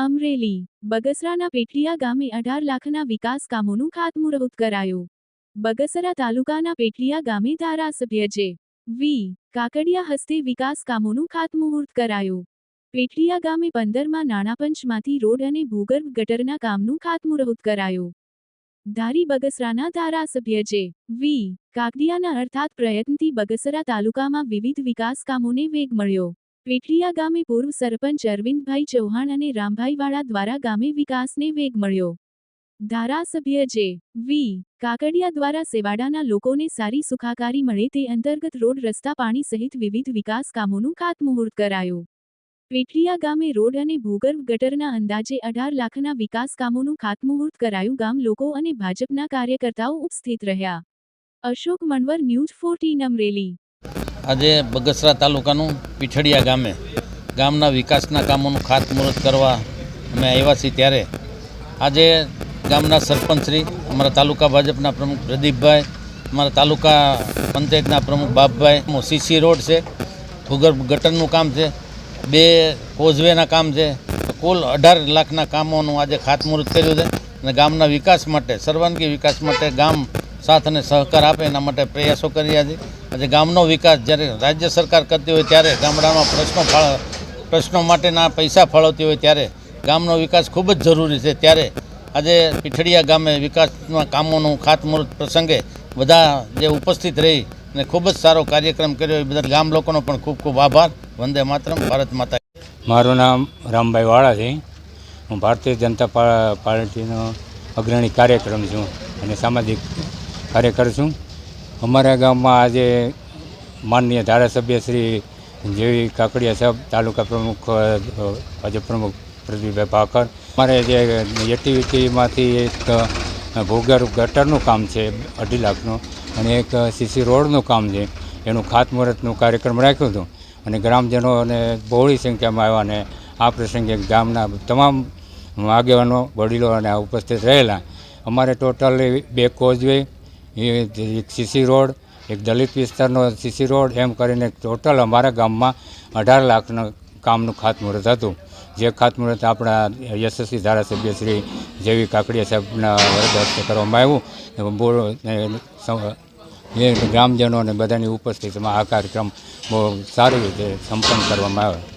અમરેલી, બગસરાના પેટલિયા ગામે અઢાર લાખના વિકાસ કામોનું ખાતમુહૂર્ત કરાયું. બગસરા તાલુકાના પેટલિયા ગામે ધારાસભ્ય જે. વી. કાકડિયા હસ્તે વિકાસ કામોનું ખાતમુહૂર્ત કરાયું. પેટલિયા ગામે પંદરમાં નાણાપંચમાંથી રોડ અને ભૂગર્ભ ગટરના કામનું ખાતમુહૂર્ત કરાયું. ધારી બગસરાના ધારાસભ્ય જે. વી. કાકડિયાના અર્થાત પ્રયત્નથી બગસરા તાલુકામાં વિવિધ વિકાસ કામોને વેગ મળ્યો. પેટલિયા ગામે પૂર્વ સરપંચ અરવિંદભાઈ ચૌહાણ અને રામભાઈવાળા દ્વારા ગામે વિકાસને વેગ મળ્યો. ધારાસભ્ય જે. વી. કાકડિયા દ્વારા સેવાડાના લોકોને સારી સુખાકારી મળે તે અંતર્ગત રોડ, રસ્તા, પાણી સહિત વિવિધ વિકાસ કામોનું ખાતમુહૂર્ત કરાયું. પેટલીયા ગામે રોડ અને ભૂગર્ભ ગટરના અંદાજે અઢાર લાખના વિકાસ કામોનું ખાતમુહૂર્ત કરાયું. ગામ લોકો અને ભાજપના કાર્યકર્તાઓ ઉપસ્થિત રહ્યા. Ashok Manvar news fourteen Amreli. આજે બગસરા તાલુકાનું પીઠડિયા ગામે ગામના વિકાસના કામોનું ખાતમુહૂર્ત કરવા અમે આવ્યા છીએ ત્યારે. આજે ગામના સરપંચશ્રી અમારા તાલુકા ભાજપના પ્રમુખ પ્રદીપભાઈ, અમારા તાલુકા પંચાયતના પ્રમુખ બાપભાઈ સીસી રોડ છે, ભૂગર્ભ ગટરનું કામ છે, બે કોઝવેના કામ છે, કુલ અઢાર લાખના કામોનું આજે ખાતમુહૂર્ત કર્યું છે. અને ગામના વિકાસ માટે, સર્વાંગી વિકાસ માટે ગામ સાથ અને સહકાર આપે એના માટે પ્રયાસો કર્યા છે આજે ગામનો વિકાસ જ્યારે રાજ્ય સરકાર કરતી હોય ત્યારે ગામડામાં પ્રશ્નો ફાળ, પ્રશ્નો માટેના પૈસા ફાળવતી હોય ત્યારે ગામનો વિકાસ ખૂબ જ જરૂરી છે. ત્યારે આજે પીઠડિયા ગામે વિકાસના કામોનું ખાતમુહૂર્ત પ્રસંગે બધા જે ઉપસ્થિત રહી અને ખૂબ જ સારો કાર્યક્રમ કર્યો એ બધા ગામ લોકોનો પણ ખૂબ ખૂબ આભાર. વંદે માતરમ, ભારત માતા મારું નામ રામભાઈ વાળા છે. હું ભારતીય જનતા પાર્ટીનો અગ્રણી કાર્યક્રમ છું અને સામાજિક કાર્યકર છું. અમારા ગામમાં આજે માનનીય ધારાસભ્ય શ્રી જેવી કાકડિયા સાહેબ તાલુકા પ્રમુખ ભાજપ પ્રમુખ પ્રદીપભાઈ ભાકર અમારે જે એટીવીટીમાંથી એક અ, ભૂગર્ભ ગટરનું કામ છે અઢી લાખનું અને એક સીસી રોડનું કામ છે. એનું ખાતમુહૂર્તનું કાર્યક્રમ રાખ્યો હતો. અને ગ્રામજનો અને બહોળી સંખ્યામાં આવ્યા અને આ પ્રસંગે ગામના તમામ આગેવાનો વડીલો અને ઉપસ્થિત રહેલા. અમારે ટોટલ બે કોઝવે એક સીસી રોડ, એક દલિત વિસ્તારનો સીસી રોડ, એમ કરીને ટોટલ અમારા ગામમાં અઢાર લાખનું કામનું ખાતમુહૂર્ત હતું. જે ખાતમુહૂર્ત આપણા યશસ્વી ધારાસભ્ય શ્રી જેવી કાકડિયા સાહેબના વરદ હસ્તે કરવામાં આવ્યું. એ ગ્રામજનો અને બધાની ઉપસ્થિતિમાં આ કાર્યક્રમ બહુ સારી રીતે સંપન્ન કરવામાં આવ્યો.